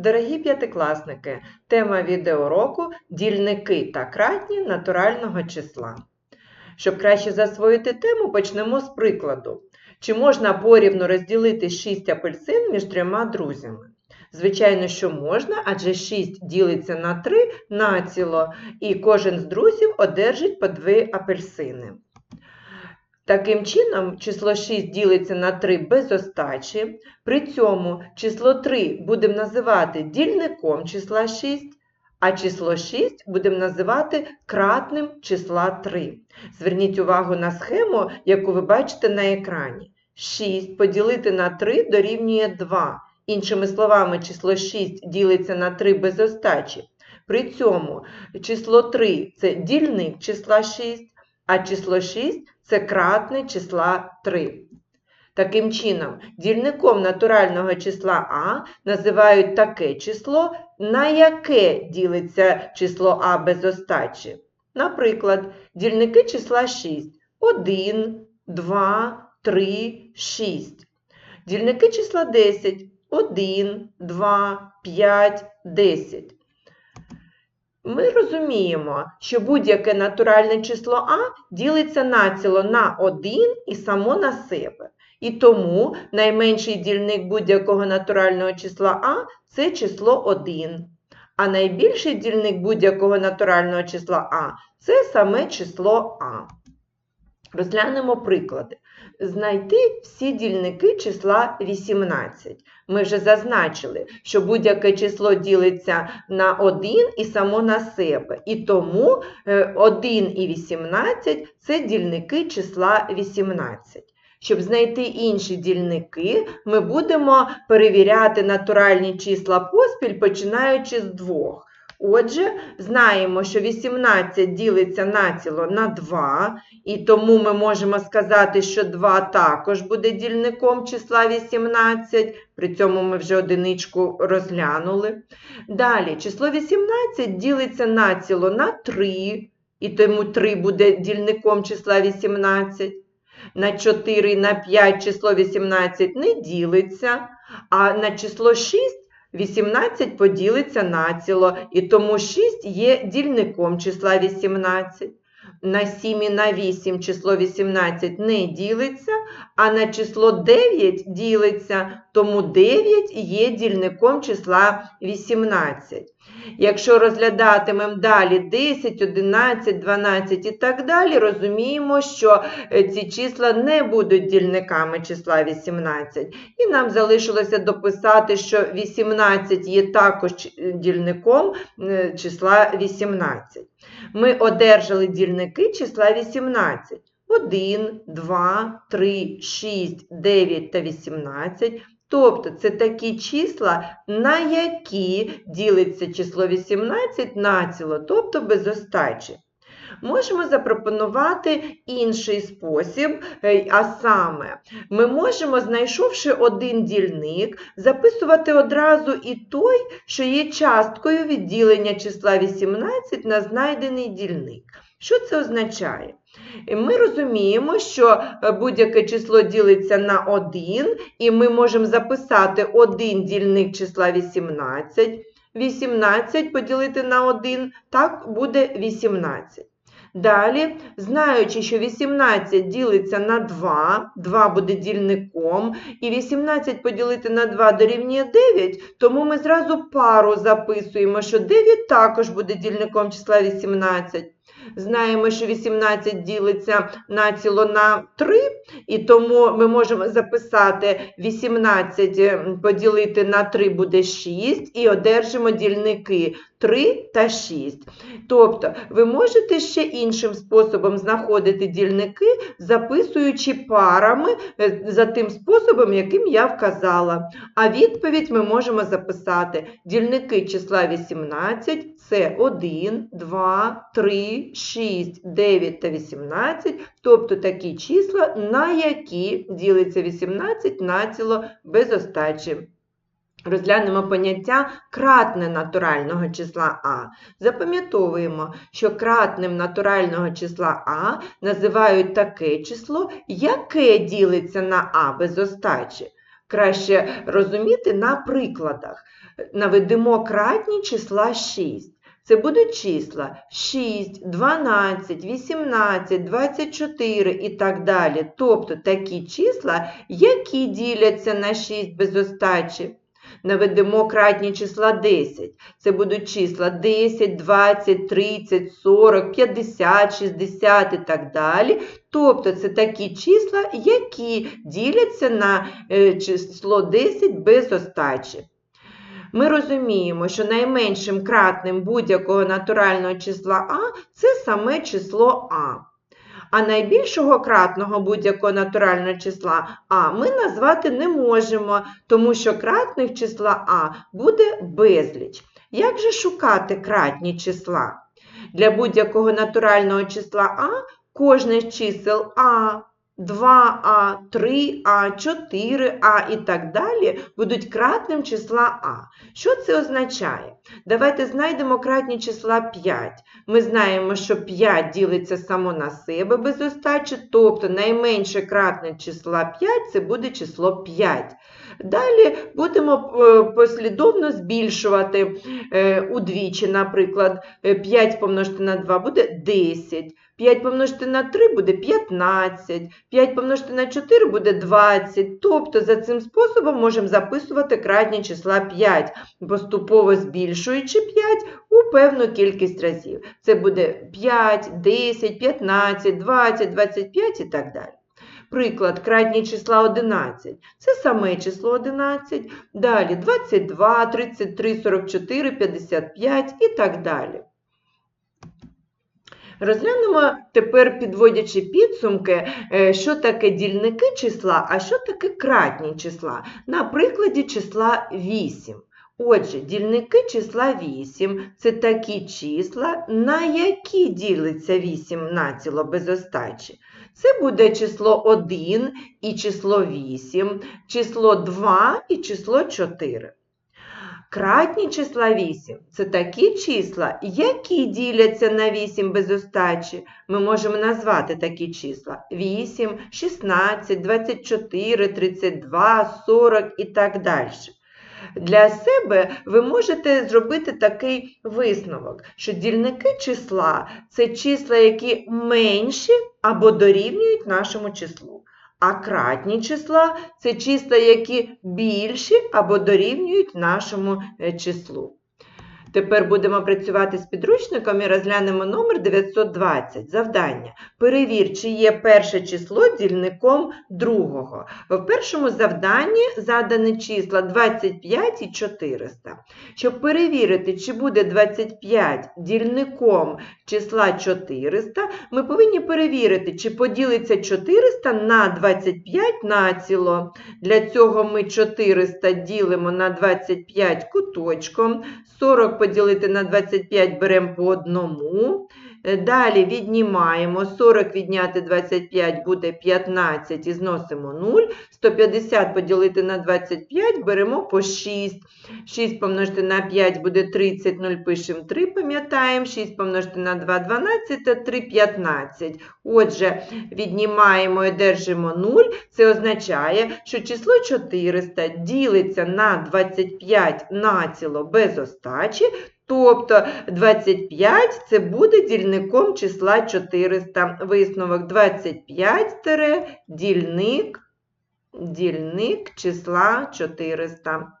Дорогі п'ятикласники, тема відеоуроку дільники та кратні натурального числа. Щоб краще засвоїти тему, почнемо з прикладу. Чи можна порівну розділити 6 апельсин між трьома друзями? Звичайно, що можна, адже 6 ділиться на 3 націло, і кожен з друзів одержить по 2 апельсини. Таким чином, число 6 ділиться на 3 без остачі. При цьому число 3 будемо називати дільником числа 6, а число 6 будемо називати кратним числа 3. Зверніть увагу на схему, яку ви бачите на екрані. 6 поділити на 3 дорівнює 2. Іншими словами, число 6 ділиться на 3 без остачі. При цьому число 3 це дільник числа 6, а число 6 це кратне числа 3. Таким чином, дільником натурального числа А називають таке число, на яке ділиться число А без остачі. Наприклад, дільники числа 6 1, 2, 3, 6. Дільники числа 10 1, 2, 5, 10. Ми розуміємо, що будь-яке натуральне число А ділиться націло на 1 і само на себе. І тому найменший дільник будь-якого натурального числа А це число 1. А найбільший дільник будь-якого натурального числа А це саме число А. Розглянемо приклади. Знайти всі дільники числа 18. Ми вже зазначили, що будь-яке число ділиться на 1 і само на себе. І тому 1 і 18 це дільники числа 18. Щоб знайти інші дільники, ми будемо перевіряти натуральні числа поспіль, починаючи з двох. Отже, знаємо, що 18 ділиться націло на 2, і тому ми можемо сказати, що 2 також буде дільником числа 18, при цьому ми вже одиничку розглянули. Далі, число 18 ділиться націло на 3, і тому 3 буде дільником числа 18. На 4 і на 5 число 18 не ділиться, а на число 6 18 поділиться націло, і тому 6 є дільником числа 18. На 7 і на 8 число 18 не ділиться, а на число 9 ділиться, тому 9 є дільником числа 18. Якщо розглядатимемо далі 10, 11, 12 і так далі, розуміємо, що ці числа не будуть дільниками числа 18. І нам залишилося дописати, що 18 є також дільником числа 18. Ми одержали дільники числа 18. 1, 2, 3, 6, 9 та 18. Тобто це такі числа, на які ділиться число 18 націло, тобто без остачі. Можемо запропонувати інший спосіб, а саме, ми можемо, знайшовши один дільник, записувати одразу і той, що є часткою відділення числа 18 на знайдений дільник. Що це означає? Ми розуміємо, що будь-яке число ділиться на 1, і ми можемо записати один дільник числа 18. 18 поділити на 1, так буде 18. Далі, знаючи, що 18 ділиться на 2, 2 буде дільником, і 18 поділити на 2 дорівнює 9, тому ми зразу пару записуємо, що 9 також буде дільником числа 18. Знаємо, що 18 ділиться націло на 3, і тому ми можемо записати 18 поділити на 3 буде 6, і одержимо дільники 3 та 6. Тобто, ви можете ще іншим способом знаходити дільники, записуючи парами за тим способом, яким я вказала. А відповідь ми можемо записати дільники числа 18 це 1, 2, 3, 6, 9 та 18, тобто такі числа, на які ділиться 18 націло без остачі. Розглянемо поняття кратне натурального числа А. Запам'ятовуємо, що кратним натурального числа А називають таке число, яке ділиться на А без остачі. краще розуміти на прикладах. Наведемо кратні числа 6. Це будуть числа 6, 12, 18, 24 і так далі. Тобто такі числа, які діляться на 6 без остачі. Наведемо кратні числа 10. Це будуть числа 10, 20, 30, 40, 50, 60 і так далі. Тобто це такі числа, які діляться на е, число 10 без остачі. Ми розуміємо, що найменшим кратним будь-якого натурального числа А це саме число А. А найбільшого кратного будь-якого натурального числа А ми назвати не можемо, тому що кратних числа А буде безліч. Як же шукати кратні числа? Для будь-якого натурального числа А кожне з чисел А, 2А, 3А, 4А і так далі будуть кратним числа А. Що це означає? Давайте знайдемо кратні числа 5. Ми знаємо, що 5 ділиться само на себе без остачі, тобто найменше кратне числа 5 це буде число 5. Далі будемо е, послідовно збільшувати е, удвічі, наприклад, 5 помножити на 2 буде 10. 5 помножити на 3 буде 15, 5 помножити на 4 буде 20. Тобто за цим способом можемо записувати кратні числа 5, поступово збільшуючи 5 у певну кількість разів. Це буде 5, 10, 15, 20, 25 і так далі. Приклад, кратні числа 11. Це саме число 11. Далі 22, 33, 44, 55 і так далі. Розглянемо тепер, підводячи підсумки, е, що таке дільники числа, а що таке кратні числа. На прикладі числа 8. Отже, дільники числа 8 це такі числа, на які ділиться 8 націло без остачі. Це буде число 1 і число 8, число 2 і число 4. Кратні числа 8 це такі числа, які діляться на 8 без остачі. Ми можемо назвати такі числа 8, 16, 24, 32, 40 і так далі. Для себе ви можете зробити такий висновок, що дільники числа це числа, які менші або дорівнюють нашому числу. А кратні числа це числа, які більші або дорівнюють нашому е, числу. Тепер будемо працювати з підручником і розглянемо номер 920. Завдання. Перевір, чи є перше число дільником другого. В першому завданні задані числа 25 і 400. Щоб перевірити, чи буде 25 дільником числа 400, ми повинні перевірити, чи поділиться 400 на 25 націло. Для цього ми 400 ділимо на 25 куточком, 40 поділити на 25 беремо по одному. Е, далі віднімаємо 40 відняти 25 буде 15 і зносимо 0. 150 поділити на 25 беремо по 6. 6 помножити на 5 буде 30, 0 пишемо 3, пам'ятаємо. 6 помножити на 2 12, 3 15. Отже, віднімаємо і держимо 0. Це означає, що число 400 ділиться на 25 націло без остачі, Тобто 25 це буде дільником числа 400. Висновок 25 дільник, дільник числа 400.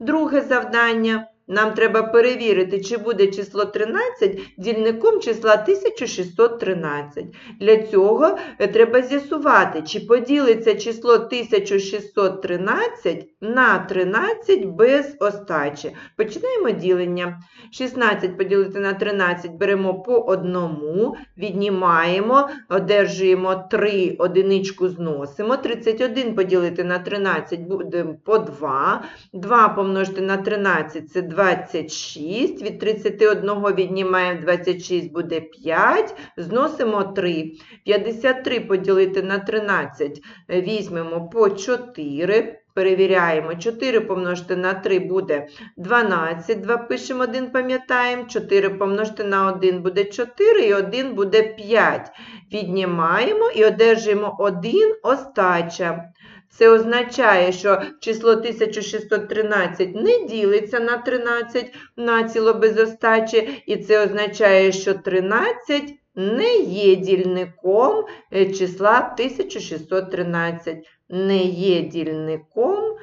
Друге завдання. Нам треба перевірити, чи буде число 13 дільником числа 1613. Для цього е, треба з'ясувати, чи поділиться число 1613 на 13 без остачі. Починаємо ділення. 16 поділити на 13 беремо по одному, віднімаємо, одержуємо 3, одиничку зносимо. 31 поділити на 13 буде по 2. 2 помножити на 13 це 26. Від 31 віднімаємо 26, буде 5. Зносимо 3. 53 поділити на 13 візьмемо по 4. Перевіряємо. 4 помножити на 3 буде 12. 2 пишемо 1, пам'ятаємо. 4 помножити на 1 буде 4 і 1 буде 5. Віднімаємо і одержуємо 1 остача. Це означає, що число 1613 не ділиться на 13 націло без остачі, і це означає, що 13 не є дільником е, числа 1613, не є дільником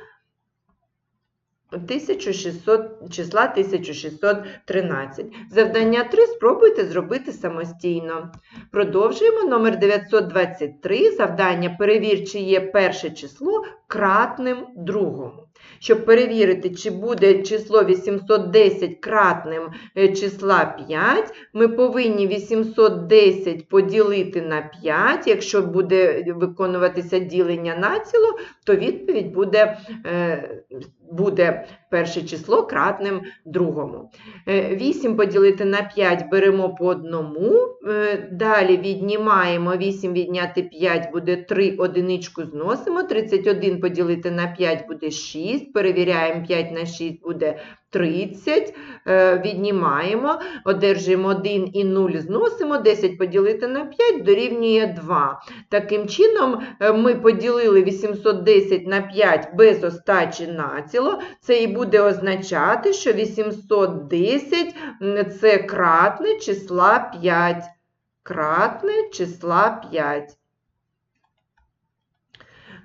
1600, числа 1613. Завдання 3 спробуйте зробити самостійно. Продовжуємо номер 923. Завдання перевір, чи є перше число кратним другому. Щоб перевірити, чи буде число 810 кратним е, числа 5, ми повинні 810 поділити на 5. Якщо буде виконуватися ділення націло, то відповідь буде, е, буде перше число кратним другому. Е, 8 поділити на 5 беремо по одному. Е, Далі віднімаємо 8 відняти 5 буде 3, одиничку зносимо. 31 поділити на 5 буде 6. Перевіряємо 5 на 6 буде 30. Е, Віднімаємо, одержуємо 1 і 0 зносимо. 10 поділити на 5 дорівнює 2. Таким чином, е, ми поділили 810 на 5 без остачі націло. Це і буде означати, що 810 це кратне числа 5. Кратне числа 5.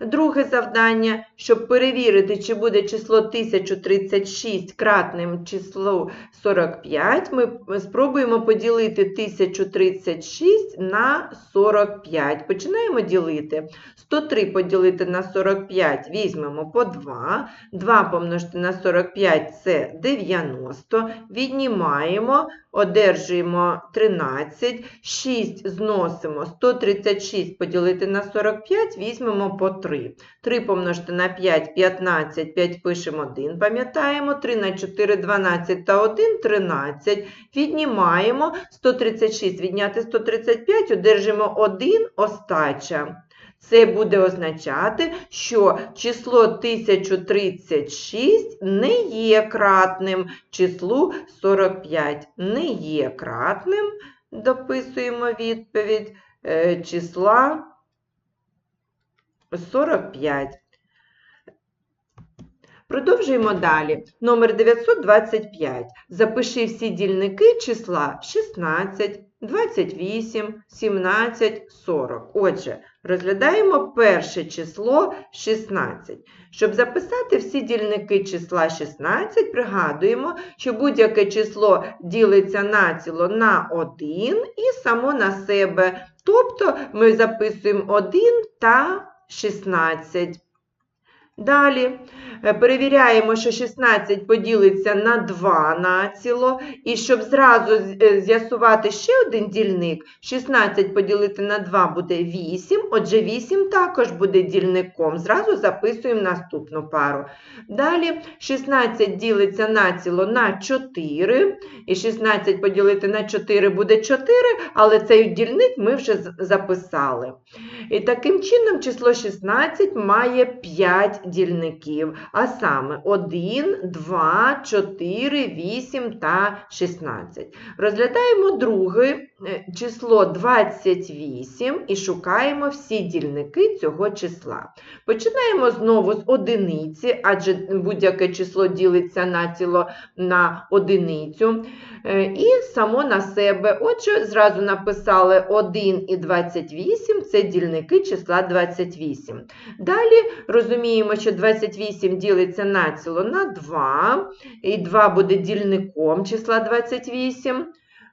Друге завдання, щоб перевірити, чи буде число 1036 кратним числу 45, ми спробуємо поділити 1036 на 45. Починаємо ділити. 103 поділити на 45 візьмемо по 2. 2 помножити на 45 це 90. Віднімаємо, одержуємо 13. 6 зносимо. 136 поділити на 45 візьмемо по 3. 3 помножити на 5 15, 5 пишемо 1, пам'ятаємо. 3 на 4 12 та 1 13. Віднімаємо 136, відняти 135, одержимо 1 остача. Це буде означати, що число 1036 не є кратним числу 45. Не є кратним, дописуємо відповідь, е, числа 45. Продовжуємо далі. Номер 925. Запиши всі дільники числа 16, 28, 17, 40. Отже, розглядаємо перше число 16. Щоб записати всі дільники числа 16, пригадуємо, що будь-яке число ділиться націло на 1 і само на себе. Тобто ми записуємо 1 та 16. Далі е, перевіряємо, що 16 поділиться на 2 націло. І щоб зразу е, з'ясувати ще один дільник, 16 поділити на 2 буде 8, отже 8 також буде дільником. Зразу записуємо наступну пару. Далі 16 ділиться націло на 4, і 16 поділити на 4 буде 4, але цей дільник ми вже записали. І таким чином число 16 має 5 дільників, а саме 1, 2, 4, 8 та 16. Розглядаємо друге е, число 28 і шукаємо всі дільники цього числа. Починаємо знову з одиниці, адже будь-яке число ділиться націло на одиницю. Е, І само на себе. Отже, зразу написали 1 і 28 це дільники числа 28. Далі розуміємо, що 28 ділиться націло на 2, і 2 буде дільником числа 28.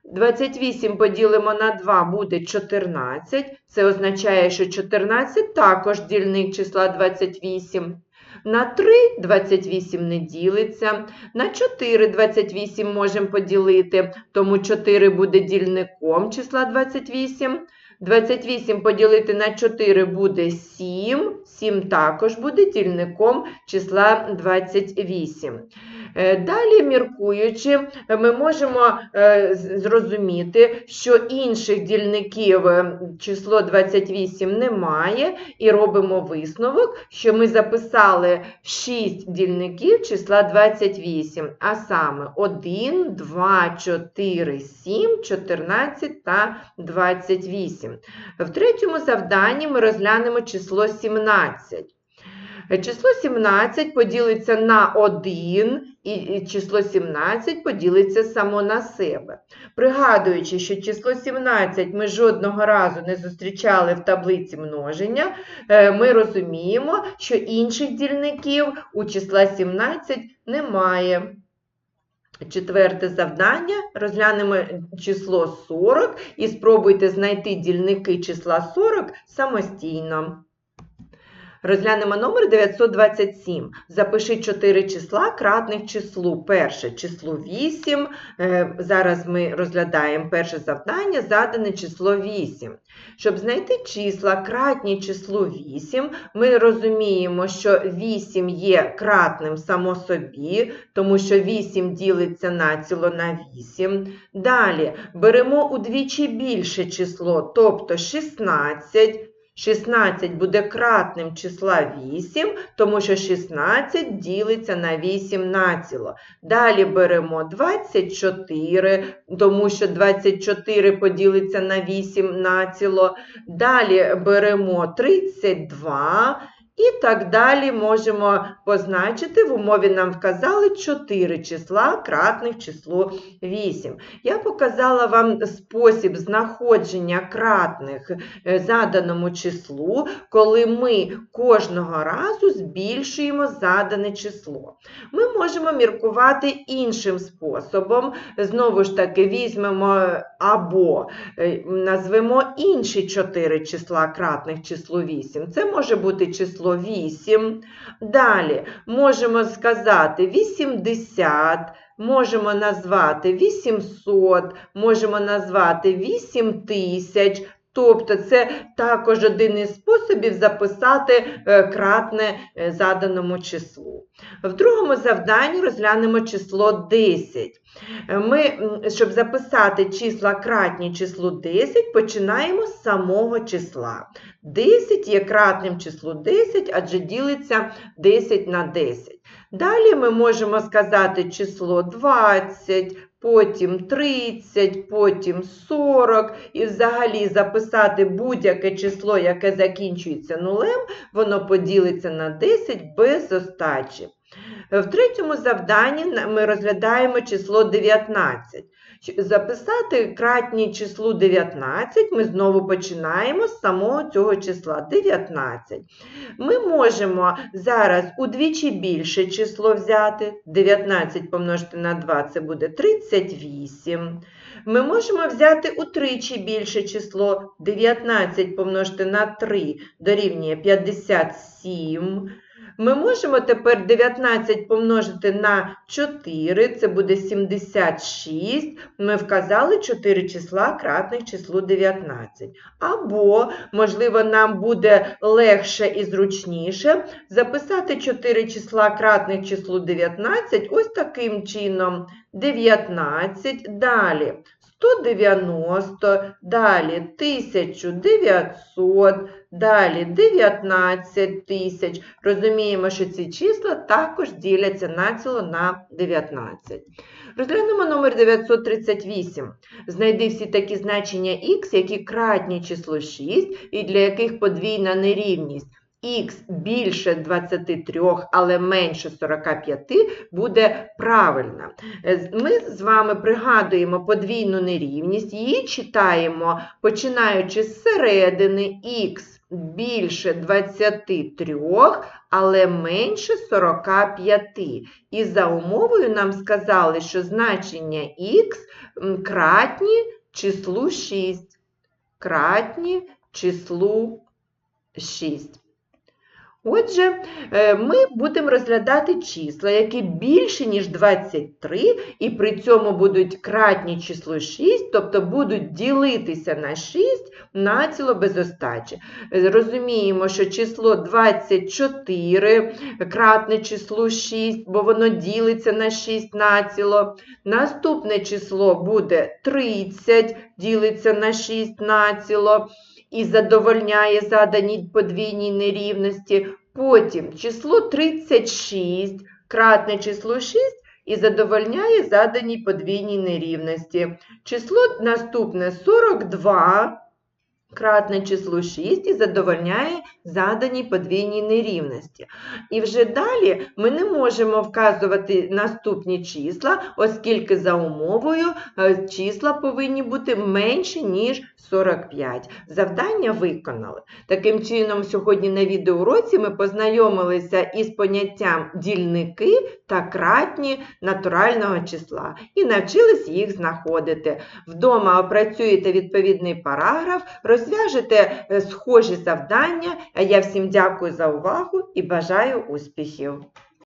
28 поділимо на 2 буде 14. Це означає, що 14 також дільник числа 28. На 3 28 не ділиться. На 4 28 можемо поділити, тому 4 буде дільником числа 28. 28 поділити на 4 буде 7. 7 також буде дільником числа 28. Е, Далі, міркуючи, ми можемо е, зрозуміти, що інших дільників е, число 28 немає, і робимо висновок, що ми записали 6 дільників числа 28, а саме 1, 2, 4, 7, 14 та 28. В третьому завданні ми розглянемо число 17. Число 17 поділиться на 1, і і число 17 поділиться само на себе. Пригадуючи, що число 17 ми жодного разу не зустрічали в таблиці множення, е, ми розуміємо, що інших дільників у числа 17 немає. Четверте завдання. Розглянемо число 40 і спробуйте знайти дільники числа 40 самостійно. Розглянемо номер 927. Запиши 4 числа кратних числу. Перше число 8. Е, Зараз ми розглядаємо перше завдання, задане число 8. Щоб знайти числа кратні числу 8, ми розуміємо, що 8 є кратним само собі, тому що 8 ділиться націло на 8. Далі беремо удвічі більше число, тобто 16. 16 буде кратним числа 8, тому що 16 ділиться на 8 націло. Далі беремо 24, тому що 24 поділиться на 8 націло. Далі беремо 32 і так далі можемо позначити. В умові нам вказали 4 числа кратних числу 8. Я показала вам спосіб знаходження кратних е, заданому числу, коли ми кожного разу збільшуємо задане число. Ми можемо міркувати іншим способом. Знову ж таки, візьмемо або е, назвемо інші 4 числа кратних числу 8. Це може бути число 8. Далі можемо сказати 80. Можемо назвати 800, можемо назвати 8000, тобто це також один із способів записати е, кратне е, заданому числу. В другому завданні розглянемо число 10. Е, Ми, щоб записати числа кратні числу 10, починаємо з самого числа. 10 є кратним числу 10, адже ділиться 10 на 10. Далі ми можемо сказати число 20, потім 30, потім 40 і взагалі записати будь-яке число, яке закінчується нулем, воно поділиться на 10 без остачі. В третьому завданні ми розглядаємо число 19. Записати кратні числу 19 ми знову починаємо з самого цього числа 19. Ми можемо зараз удвічі більше число взяти. 19 помножити на 2 це буде 38. Ми можемо взяти утричі більше число. 19 помножити на 3 дорівнює 57. Ми можемо тепер 19 помножити на 4, це буде 76. Ми вказали 4 числа кратних числу 19. Або, можливо, нам буде легше і зручніше записати 4 числа кратних числу 19 ось таким чином. 19, далі 190, далі 1900, далі 19 тисяч. Розуміємо, що ці числа також діляться націло на 19. Розглянемо номер 938. Знайди всі такі значення х, які кратні число 6 і для яких подвійна нерівність. Х більше 23, але менше 45 буде правильна. Ми з вами пригадуємо подвійну нерівність, її читаємо, починаючи з середини х більше 23, але менше 45. І за умовою нам сказали, що значення х кратні числу 6. Кратні числу 6. Отже, е, ми будемо розглядати числа, які більші, ніж 23, і при цьому будуть кратні числу 6, тобто будуть ділитися на 6 націло без остачі. Е, Розуміємо, що число 24 кратне числу 6, бо воно ділиться на 6 націло. Наступне число буде 30, ділиться на 6 націло і задовольняє задані подвійні нерівності. Потім число 36, кратне число 6 і задовольняє задані подвійні нерівності. Число наступне 42, кратне число 6 і задовольняє заданій подвійній нерівності. І вже далі ми не можемо вказувати наступні числа, оскільки за умовою е, числа повинні бути менші, ніж 45. Завдання виконали. Таким чином, сьогодні на відеоуроці ми познайомилися із поняттям дільники та кратні натурального числа і навчились їх знаходити. Вдома опрацюєте відповідний параграф, розв'яжете е, схожі завдання. Я всім дякую за увагу і бажаю успіхів!